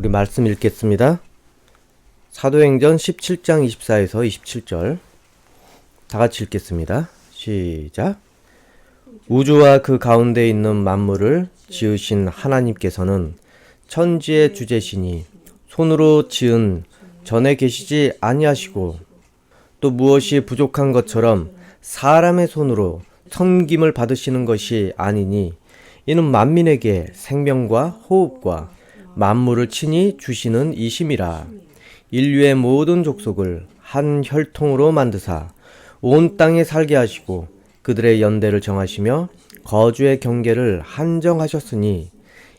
우리 말씀 읽겠습니다. 사도행전 17장 24에서 27절. 다 같이 읽겠습니다. 시작. 우주와 그 가운데 있는 만물을 지으신 하나님께서는 천지의 주제시니 손으로 지은 전에 계시지 아니하시고 또 무엇이 부족한 것처럼 사람의 손으로 섬김을 받으시는 것이 아니니 이는 만민에게 생명과 호흡과 만물을 친히 주시는 이심이라 인류의 모든 족속을 한 혈통으로 만드사 온 땅에 살게 하시고 그들의 연대를 정하시며 거주의 경계를 한정하셨으니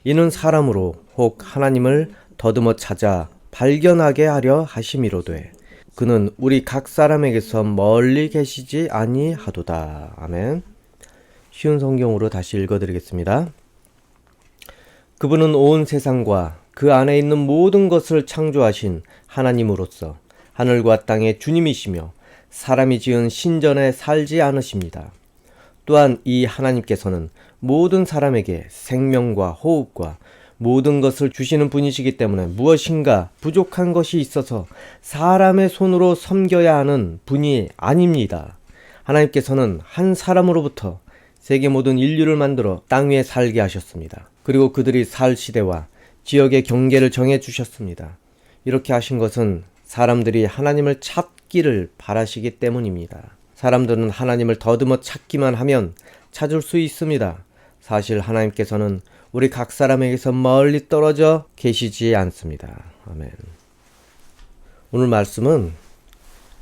이는 사람으로 혹 하나님을 더듬어 찾아 발견하게 하려 하심이로되 그는 우리 각 사람에게서 멀리 계시지 아니하도다. 아멘. 쉬운 성경으로 다시 읽어드리겠습니다. 그분은 온 세상과 그 안에 있는 모든 것을 창조하신 하나님으로서 하늘과 땅의 주님이시며 사람이 지은 신전에 살지 않으십니다. 또한 이 하나님께서는 모든 사람에게 생명과 호흡과 모든 것을 주시는 분이시기 때문에 무엇인가 부족한 것이 있어서 사람의 손으로 섬겨야 하는 분이 아닙니다. 하나님께서는 한 사람으로부터 세계 모든 인류를 만들어 땅 위에 살게 하셨습니다. 그리고 그들이 살 시대와 지역의 경계를 정해 주셨습니다. 이렇게 하신 것은 사람들이 하나님을 찾기를 바라시기 때문입니다. 사람들은 하나님을 더듬어 찾기만 하면 찾을 수 있습니다. 사실 하나님께서는 우리 각 사람에게서 멀리 떨어져 계시지 않습니다. 아멘. 오늘 말씀은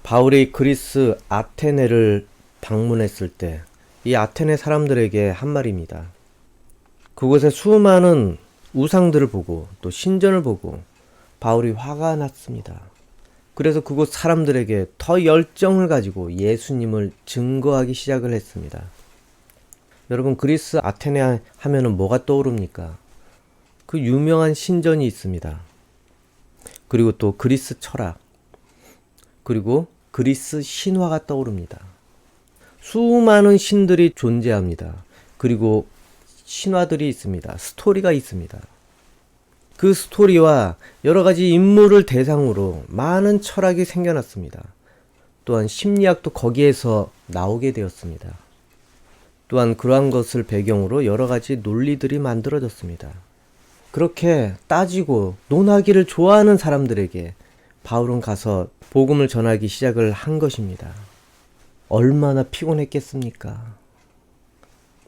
바울이 그리스 아테네를 방문했을 때 이 아테네 사람들에게 한 말입니다. 그곳에 수많은 우상들을 보고 또 신전을 보고 바울이 화가 났습니다. 그래서 그곳 사람들에게 더 열정을 가지고 예수님을 증거하기 시작을 했습니다. 여러분 그리스 아테네 하면은 뭐가 떠오릅니까? 그 유명한 신전이 있습니다. 그리고 또 그리스 철학, 그리고 그리스 신화가 떠오릅니다. 수많은 신들이 존재합니다. 그리고 신화들이 있습니다. 스토리가 있습니다. 그 스토리와 여러 가지 인물을 대상으로 많은 철학이 생겨났습니다. 또한 심리학도 거기에서 나오게 되었습니다. 또한 그러한 것을 배경으로 여러 가지 논리들이 만들어졌습니다. 그렇게 따지고 논하기를 좋아하는 사람들에게 바울은 가서 복음을 전하기 시작을 한 것입니다. 얼마나 피곤했겠습니까?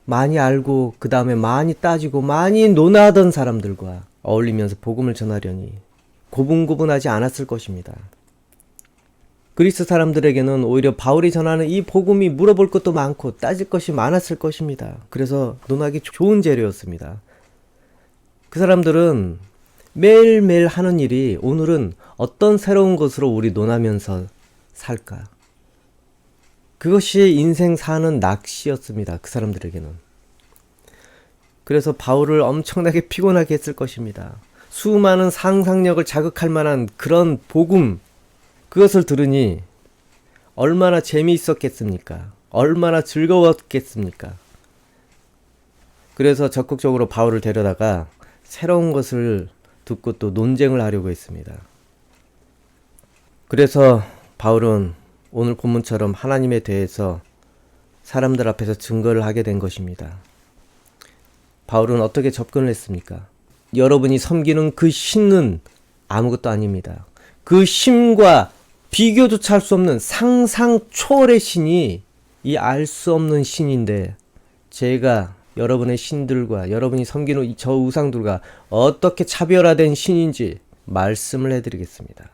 많이 알고 그 다음에 많이 따지고 많이 논하던 사람들과 어울리면서 복음을 전하려니 고분고분하지 않았을 것입니다. 그리스 사람들에게는 오히려 바울이 전하는 이 복음이 물어볼 것도 많고 따질 것이 많았을 것입니다. 그래서 논하기 좋은 재료였습니다. 그 사람들은 매일매일 하는 일이 오늘은 어떤 새로운 것으로 우리 논하면서 살까? 그것이 인생 사는 낚시였습니다. 그 사람들에게는. 그래서 바울을 엄청나게 피곤하게 했을 것입니다. 수많은 상상력을 자극할 만한 그런 복음, 그것을 들으니 얼마나 재미있었겠습니까? 얼마나 즐거웠겠습니까? 그래서 적극적으로 바울을 데려다가 새로운 것을 듣고 또 논쟁을 하려고 했습니다. 그래서 바울은 오늘 본문처럼 하나님에 대해서 사람들 앞에서 증거를 하게 된 것입니다. 바울은 어떻게 접근을 했습니까? 여러분이 섬기는 그 신은 아무것도 아닙니다. 그 신과 비교조차 할 수 없는 상상 초월의 신이 이 알 수 없는 신인데 제가 여러분의 신들과 여러분이 섬기는 저 우상들과 어떻게 차별화된 신인지 말씀을 해드리겠습니다.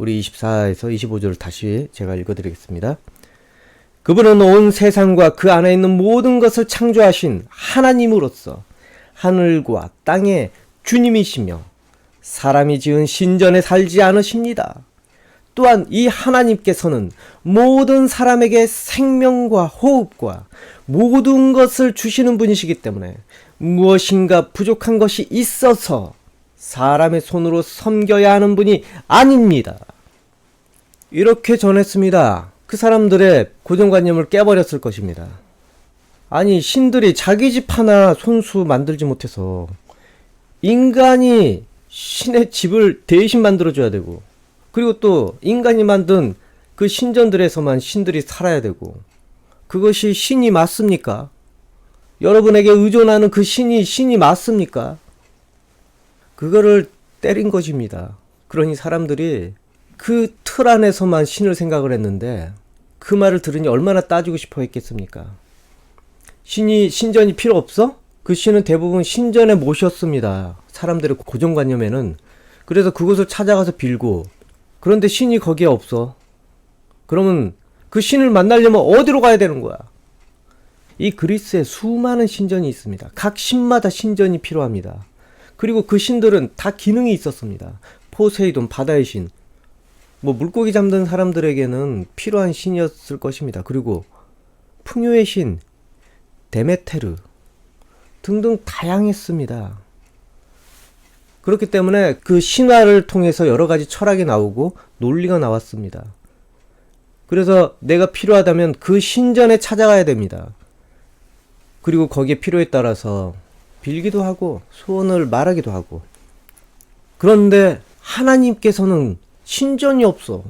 우리 24에서 25절을 다시 제가 읽어드리겠습니다. 그분은 온 세상과 그 안에 있는 모든 것을 창조하신 하나님으로서 하늘과 땅의 주님이시며 사람이 지은 신전에 살지 않으십니다. 또한 이 하나님께서는 모든 사람에게 생명과 호흡과 모든 것을 주시는 분이시기 때문에 무엇인가 부족한 것이 있어서 사람의 손으로 섬겨야 하는 분이 아닙니다. 이렇게 전했습니다. 그 사람들의 고정관념을 깨버렸을 것입니다. 아니, 신들이 자기 집 하나 손수 만들지 못해서 인간이 신의 집을 대신 만들어줘야 되고, 그리고 또 인간이 만든 그 신전들에서만 신들이 살아야 되고, 그것이 신이 맞습니까? 여러분에게 의존하는 그 신이 신이 맞습니까? 그거를 때린 것입니다. 그러니 사람들이 그 틀 안에서만 신을 생각을 했는데 그 말을 들으니 얼마나 따지고 싶어 했겠습니까? 신이 신전이 필요 없어? 그 신은 대부분 신전에 모셨습니다. 사람들의 고정관념에는 그래서 그곳을 찾아가서 빌고 그런데 신이 거기에 없어. 그러면 그 신을 만나려면 어디로 가야 되는 거야? 이 그리스에 수많은 신전이 있습니다. 각 신마다 신전이 필요합니다. 그리고 그 신들은 다 기능이 있었습니다. 포세이돈, 바다의 신, 뭐 물고기 잡는 사람들에게는 필요한 신이었을 것입니다. 그리고 풍요의 신, 데메테르 등등 다양했습니다. 그렇기 때문에 그 신화를 통해서 여러 가지 철학이 나오고 논리가 나왔습니다. 그래서 내가 필요하다면 그 신전에 찾아가야 됩니다. 그리고 거기에 필요에 따라서 빌기도 하고 소원을 말하기도 하고 그런데 하나님께서는 신전이 없어.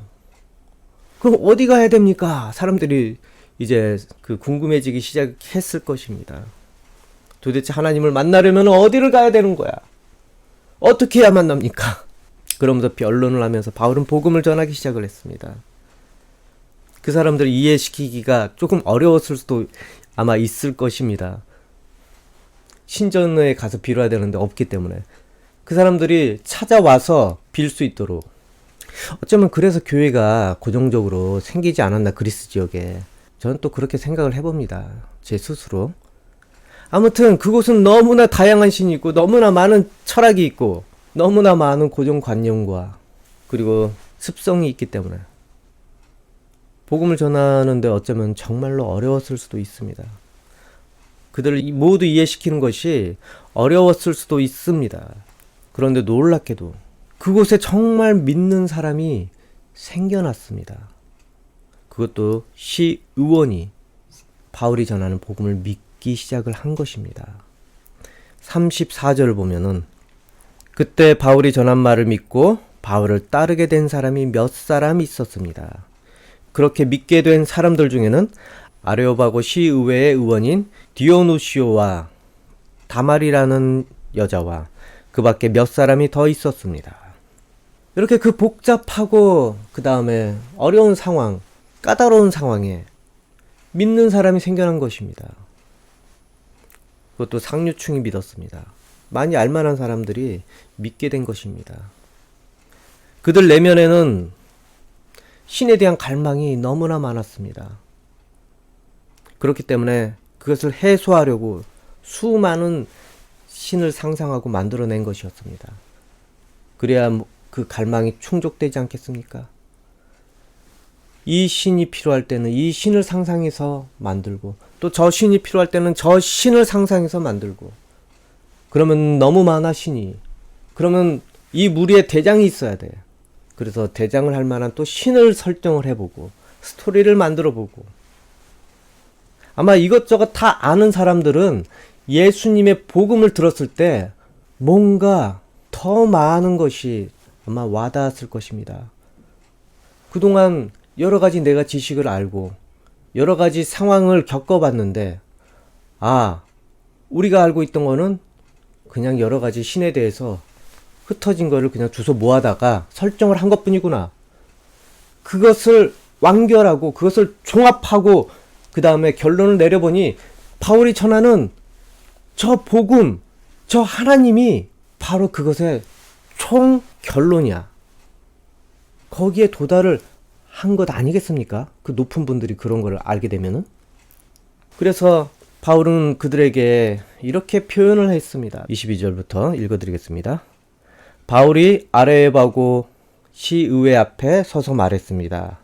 그럼 어디 가야 됩니까? 사람들이 이제 그 궁금해지기 시작했을 것입니다. 도대체 하나님을 만나려면 어디를 가야 되는 거야? 어떻게 해야 만납니까? 그러면서 변론을 하면서 바울은 복음을 전하기 시작을 했습니다. 그 사람들을 이해시키기가 조금 어려웠을 수도 아마 있을 것입니다. 신전에 가서 빌어야 되는데 없기 때문에 그 사람들이 찾아와서 빌 수 있도록 어쩌면 그래서 교회가 고정적으로 생기지 않았나 그리스 지역에 저는 또 그렇게 생각을 해봅니다. 제 스스로. 아무튼 그곳은 너무나 다양한 신이 있고 너무나 많은 철학이 있고 너무나 많은 고정관념과 그리고 습성이 있기 때문에 복음을 전하는데 어쩌면 정말로 어려웠을 수도 있습니다. 그들을 모두 이해시키는 것이 어려웠을 수도 있습니다. 그런데 놀랍게도 그곳에 정말 믿는 사람이 생겨났습니다. 그것도 시 의원이 바울이 전하는 복음을 믿기 시작을 한 것입니다. 34절을 보면은 그때 바울이 전한 말을 믿고 바울을 따르게 된 사람이 몇 사람 있었습니다. 그렇게 믿게 된 사람들 중에는 아레오바고 시의회의 의원인 디오누시오와 다말이라는 여자와 그 밖에 몇 사람이 더 있었습니다. 이렇게 그 복잡하고 그 다음에 어려운 상황, 까다로운 상황에 믿는 사람이 생겨난 것입니다. 그것도 상류층이 믿었습니다. 많이 알만한 사람들이 믿게 된 것입니다. 그들 내면에는 신에 대한 갈망이 너무나 많았습니다. 그렇기 때문에 그것을 해소하려고 수많은 신을 상상하고 만들어낸 것이었습니다. 그래야 그 갈망이 충족되지 않겠습니까? 이 신이 필요할 때는 이 신을 상상해서 만들고 또 저 신이 필요할 때는 저 신을 상상해서 만들고 그러면 너무 많아 신이 그러면 이 무리에 대장이 있어야 돼. 그래서 대장을 할 만한 또 신을 설정을 해보고 스토리를 만들어 보고 아마 이것저것 다 아는 사람들은 예수님의 복음을 들었을 때 뭔가 더 많은 것이 아마 와닿았을 것입니다. 그동안 여러 가지 내가 지식을 알고 여러 가지 상황을 겪어봤는데 아, 우리가 알고 있던 거는 그냥 여러 가지 신에 대해서 흩어진 거를 그냥 주소 모아다가 설정을 한 것 뿐이구나. 그것을 완결하고 그것을 종합하고 그 다음에 결론을 내려보니 바울이 전하는 저 복음, 저 하나님이 바로 그것의 총 결론이야. 거기에 도달을 한 것 아니겠습니까? 그 높은 분들이 그런 걸 알게 되면은. 그래서 바울은 그들에게 이렇게 표현을 했습니다. 22절부터 읽어드리겠습니다. 바울이 아레바고 시의회 앞에 서서 말했습니다.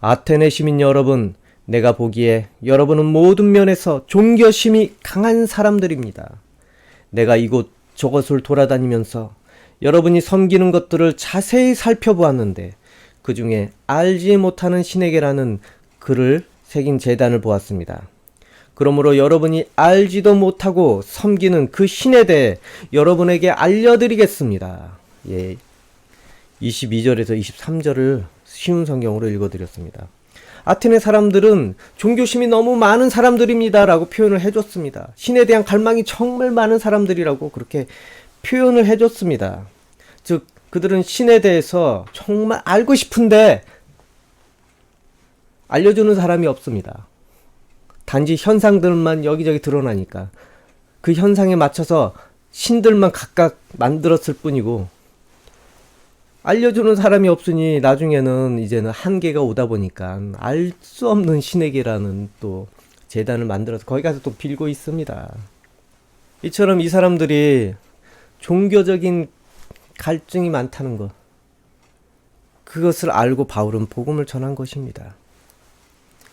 아테네 시민 여러분, 내가 보기에 여러분은 모든 면에서 종교심이 강한 사람들입니다. 내가 이곳 저곳을 돌아다니면서 여러분이 섬기는 것들을 자세히 살펴보았는데 그 중에 알지 못하는 신에게라는 글을 새긴 재단을 보았습니다. 그러므로 여러분이 알지도 못하고 섬기는 그 신에 대해 여러분에게 알려드리겠습니다. 예. 22절에서 23절을 쉬운 성경으로 읽어드렸습니다. 아테네 사람들은 종교심이 너무 많은 사람들입니다. 라고 표현을 해줬습니다. 신에 대한 갈망이 정말 많은 사람들이라고 그렇게 표현을 해줬습니다. 즉, 그들은 신에 대해서 정말 알고 싶은데 알려주는 사람이 없습니다. 단지 현상들만 여기저기 드러나니까 그 현상에 맞춰서 신들만 각각 만들었을 뿐이고 알려주는 사람이 없으니 나중에는 이제는 한계가 오다 보니까 알 수 없는 신에게라는 또 재단을 만들어서 거기 가서 또 빌고 있습니다. 이처럼 이 사람들이 종교적인 갈증이 많다는 것. 그것을 알고 바울은 복음을 전한 것입니다.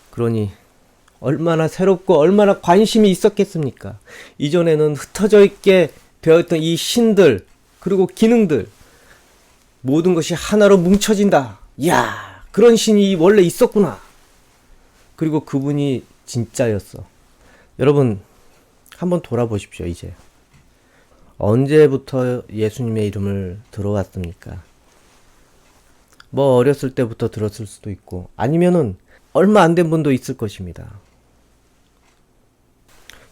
그러니 얼마나 새롭고 얼마나 관심이 있었겠습니까? 이전에는 흩어져 있게 되었던 이 신들, 그리고 기능들, 모든 것이 하나로 뭉쳐진다. 이야, 그런 신이 원래 있었구나. 그리고 그분이 진짜였어. 여러분, 한번 돌아보십시오, 이제. 언제부터 예수님의 이름을 들어왔습니까? 뭐 어렸을 때부터 들었을 수도 있고, 아니면은 얼마 안 된 분도 있을 것입니다.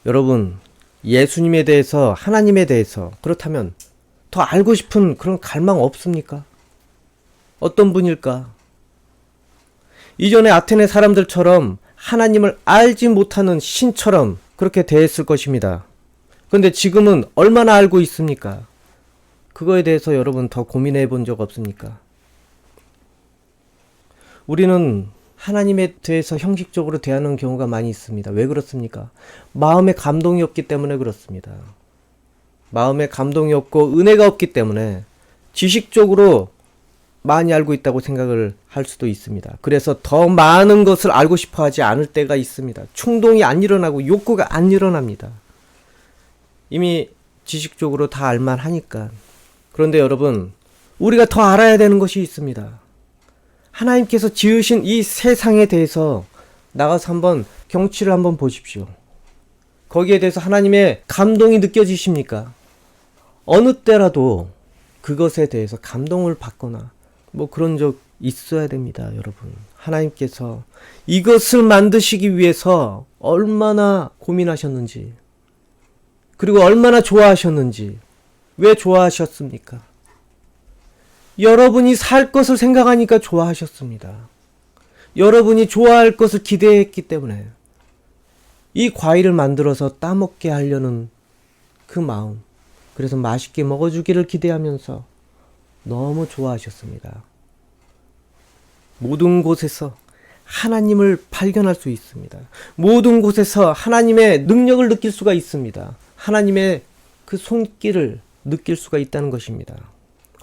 여러분, 예수님에 대해서, 하나님에 대해서, 그렇다면 더 알고 싶은 그런 갈망 없습니까? 어떤 분일까? 이전에 아테네 사람들처럼 하나님을 알지 못하는 신처럼 그렇게 대했을 것입니다. 근데 지금은 얼마나 알고 있습니까? 그거에 대해서 여러분 더 고민해 본 적 없습니까? 우리는 하나님에 대해서 형식적으로 대하는 경우가 많이 있습니다. 왜 그렇습니까? 마음에 감동이 없기 때문에 그렇습니다. 마음에 감동이 없고 은혜가 없기 때문에 지식적으로 많이 알고 있다고 생각을 할 수도 있습니다. 그래서 더 많은 것을 알고 싶어 하지 않을 때가 있습니다. 충동이 안 일어나고 욕구가 안 일어납니다. 이미 지식적으로 다 알만 하니까. 그런데 여러분, 우리가 더 알아야 되는 것이 있습니다. 하나님께서 지으신 이 세상에 대해서 나가서 한번 경치를 한번 보십시오. 거기에 대해서 하나님의 감동이 느껴지십니까? 어느 때라도 그것에 대해서 감동을 받거나 뭐 그런 적 있어야 됩니다, 여러분. 하나님께서 이것을 만드시기 위해서 얼마나 고민하셨는지, 그리고 얼마나 좋아하셨는지, 왜 좋아하셨습니까? 여러분이 살 것을 생각하니까 좋아하셨습니다. 여러분이 좋아할 것을 기대했기 때문에 이 과일을 만들어서 따먹게 하려는 그 마음, 그래서 맛있게 먹어주기를 기대하면서 너무 좋아하셨습니다. 모든 곳에서 하나님을 발견할 수 있습니다. 모든 곳에서 하나님의 능력을 느낄 수가 있습니다. 하나님의 그 손길을 느낄 수가 있다는 것입니다.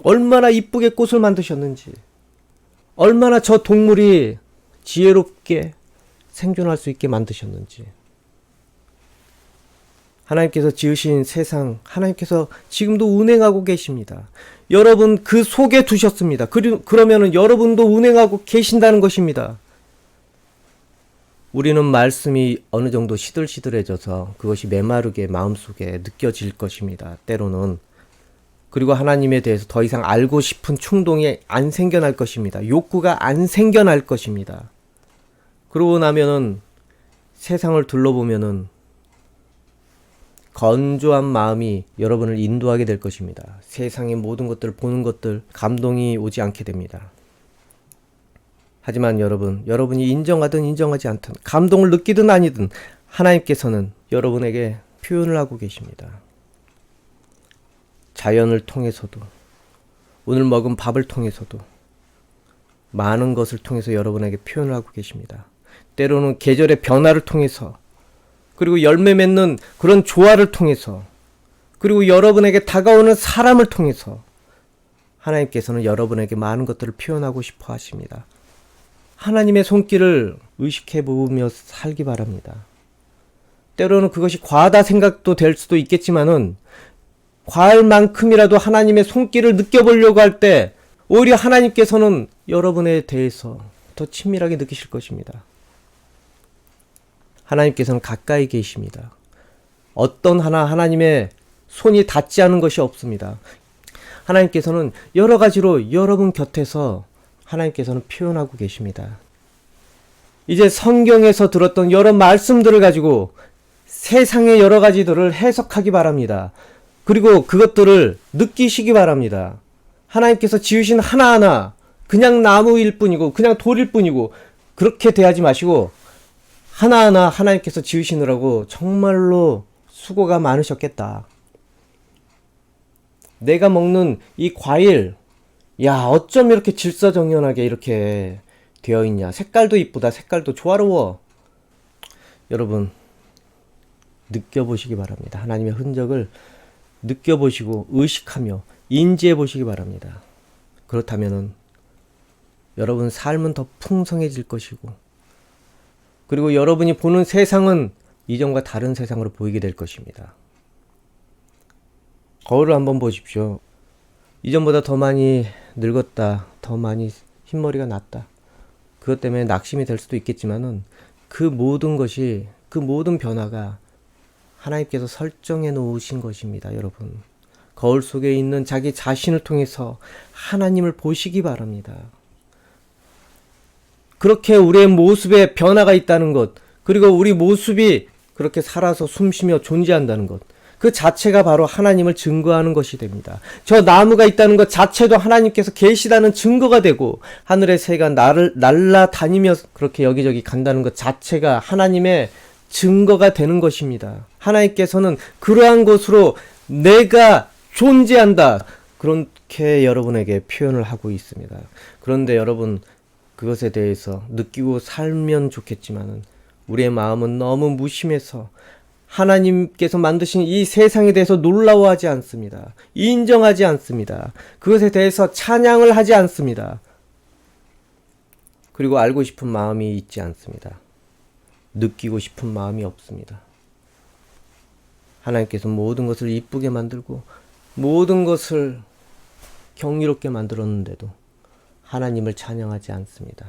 얼마나 이쁘게 꽃을 만드셨는지, 얼마나 저 동물이 지혜롭게 생존할 수 있게 만드셨는지, 하나님께서 지으신 세상, 하나님께서 지금도 운행하고 계십니다. 여러분 그 속에 두셨습니다. 그리, 그러면은 여러분도 운행하고 계신다는 것입니다. 우리는 말씀이 어느 정도 시들시들해져서 그것이 메마르게 마음속에 느껴질 것입니다. 때로는. 그리고 하나님에 대해서 더 이상 알고 싶은 충동이 안 생겨날 것입니다. 욕구가 안 생겨날 것입니다. 그러고 나면은 세상을 둘러보면은 건조한 마음이 여러분을 인도하게 될 것입니다. 세상의 모든 것들을 보는 것들 감동이 오지 않게 됩니다. 하지만 여러분, 여러분이 인정하든 인정하지 않든 감동을 느끼든 아니든 하나님께서는 여러분에게 표현을 하고 계십니다. 자연을 통해서도 오늘 먹은 밥을 통해서도 많은 것을 통해서 여러분에게 표현을 하고 계십니다. 때로는 계절의 변화를 통해서 그리고 열매 맺는 그런 조화를 통해서 그리고 여러분에게 다가오는 사람을 통해서 하나님께서는 여러분에게 많은 것들을 표현하고 싶어 하십니다. 하나님의 손길을 의식해 보며 살기 바랍니다. 때로는 그것이 과하다 생각도 될 수도 있겠지만은 과할 만큼이라도 하나님의 손길을 느껴보려고 할 때 오히려 하나님께서는 여러분에 대해서 더 친밀하게 느끼실 것입니다. 하나님께서는 가까이 계십니다. 어떤 하나 하나님의 손이 닿지 않은 것이 없습니다. 하나님께서는 여러 가지로 여러분 곁에서 하나님께서는 표현하고 계십니다. 이제 성경에서 들었던 여러 말씀들을 가지고 세상의 여러 가지들을 해석하기 바랍니다. 그리고 그것들을 느끼시기 바랍니다. 하나님께서 지으신 하나하나 그냥 나무일 뿐이고 그냥 돌일 뿐이고 그렇게 대하지 마시고 하나하나 하나님께서 지으시느라고 정말로 수고가 많으셨겠다. 내가 먹는 이 과일, 야, 어쩜 이렇게 질서정연하게 이렇게 되어 있냐. 색깔도 이쁘다. 색깔도 조화로워. 여러분, 느껴보시기 바랍니다. 하나님의 흔적을 느껴보시고 의식하며 인지해 보시기 바랍니다. 그렇다면은 여러분 삶은 더 풍성해질 것이고 그리고 여러분이 보는 세상은 이전과 다른 세상으로 보이게 될 것입니다. 거울을 한번 보십시오. 이전보다 더 많이 늙었다. 더 많이 흰머리가 났다. 그것 때문에 낙심이 될 수도 있겠지만은 그 모든 것이 그 모든 변화가 하나님께서 설정해 놓으신 것입니다, 여러분. 거울 속에 있는 자기 자신을 통해서 하나님을 보시기 바랍니다. 그렇게 우리의 모습에 변화가 있다는 것, 그리고 우리 모습이 그렇게 살아서 숨쉬며 존재한다는 것, 그 자체가 바로 하나님을 증거하는 것이 됩니다. 저 나무가 있다는 것 자체도 하나님께서 계시다는 증거가 되고 하늘의 새가 나를 날라다니며 그렇게 여기저기 간다는 것 자체가 하나님의 증거가 되는 것입니다. 하나님께서는 그러한 것으로 내가 존재한다. 그렇게 여러분에게 표현을 하고 있습니다. 그런데 여러분 그것에 대해서 느끼고 살면 좋겠지만은 우리의 마음은 너무 무심해서 하나님께서 만드신 이 세상에 대해서 놀라워하지 않습니다. 인정하지 않습니다. 그것에 대해서 찬양을 하지 않습니다. 그리고 알고 싶은 마음이 있지 않습니다. 느끼고 싶은 마음이 없습니다. 하나님께서 모든 것을 이쁘게 만들고 모든 것을 경이롭게 만들었는데도 하나님을 찬양하지 않습니다.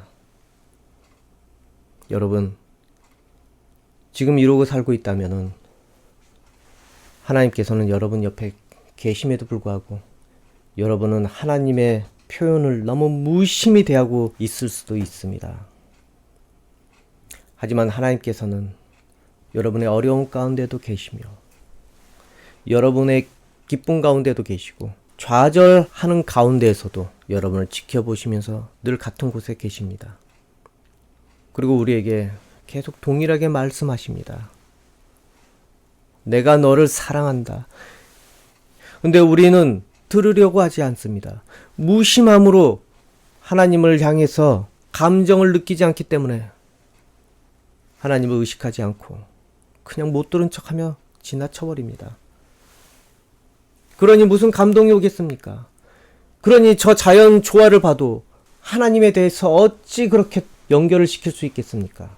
여러분, 지금 이러고 살고 있다면은 하나님께서는 여러분 옆에 계심에도 불구하고 여러분은 하나님의 표현을 너무 무심히 대하고 있을 수도 있습니다. 하지만 하나님께서는 여러분의 어려움 가운데도 계시며 여러분의 기쁨 가운데도 계시고 좌절하는 가운데에서도 여러분을 지켜보시면서 늘 같은 곳에 계십니다. 그리고 우리에게 계속 동일하게 말씀하십니다. 내가 너를 사랑한다. 근데 우리는 들으려고 하지 않습니다. 무심함으로 하나님을 향해서 감정을 느끼지 않기 때문에 하나님을 의식하지 않고 그냥 못 들은 척하며 지나쳐버립니다. 그러니 무슨 감동이 오겠습니까? 그러니 저 자연 조화를 봐도 하나님에 대해서 어찌 그렇게 연결을 시킬 수 있겠습니까?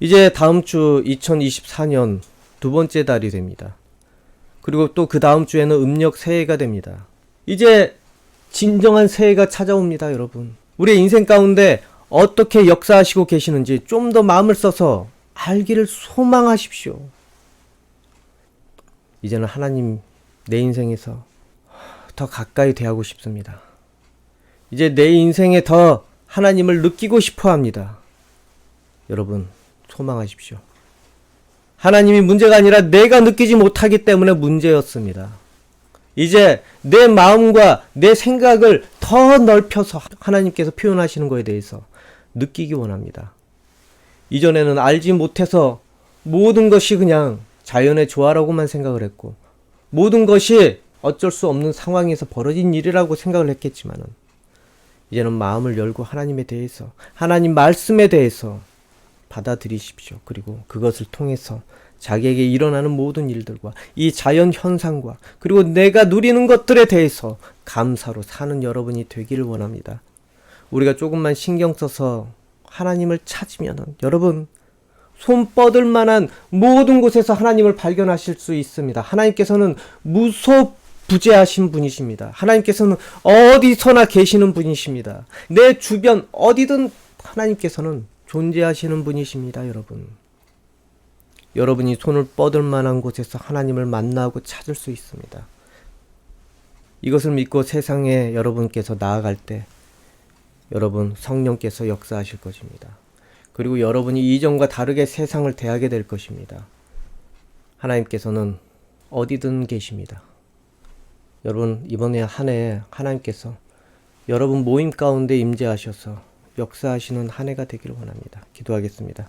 이제 다음 주 2024년 두 번째 달이 됩니다. 그리고 또 그 다음 주에는 음력 새해가 됩니다. 이제 진정한 새해가 찾아옵니다, 여러분. 우리의 인생 가운데 어떻게 역사하시고 계시는지 좀 더 마음을 써서 알기를 소망하십시오. 이제는 하나님 내 인생에서 더 가까이 대하고 싶습니다. 이제 내 인생에 더 하나님을 느끼고 싶어 합니다. 여러분, 소망하십시오. 하나님이 문제가 아니라 내가 느끼지 못하기 때문에 문제였습니다. 이제 내 마음과 내 생각을 더 넓혀서 하나님께서 표현하시는 것에 대해서 느끼기 원합니다. 이전에는 알지 못해서 모든 것이 그냥 자연의 조화라고만 생각을 했고 모든 것이 어쩔 수 없는 상황에서 벌어진 일이라고 생각을 했겠지만은 이제는 마음을 열고 하나님에 대해서 하나님 말씀에 대해서 받아들이십시오. 그리고 그것을 통해서 자기에게 일어나는 모든 일들과 이 자연 현상과 그리고 내가 누리는 것들에 대해서 감사로 사는 여러분이 되기를 원합니다. 우리가 조금만 신경 써서 하나님을 찾으면은 여러분 손 뻗을 만한 모든 곳에서 하나님을 발견하실 수 있습니다. 하나님께서는 무소 부재하신 분이십니다. 하나님께서는 어디서나 계시는 분이십니다. 내 주변 어디든 하나님께서는 존재하시는 분이십니다, 여러분. 여러분이 손을 뻗을 만한 곳에서 하나님을 만나고 찾을 수 있습니다. 이것을 믿고 세상에 여러분께서 나아갈 때 여러분 성령께서 역사하실 것입니다. 그리고 여러분이 이전과 다르게 세상을 대하게 될 것입니다. 하나님께서는 어디든 계십니다. 여러분 이번에 한 해 하나님께서 여러분 모임 가운데 임재하셔서 역사하시는 한 해가 되기를 원합니다. 기도하겠습니다.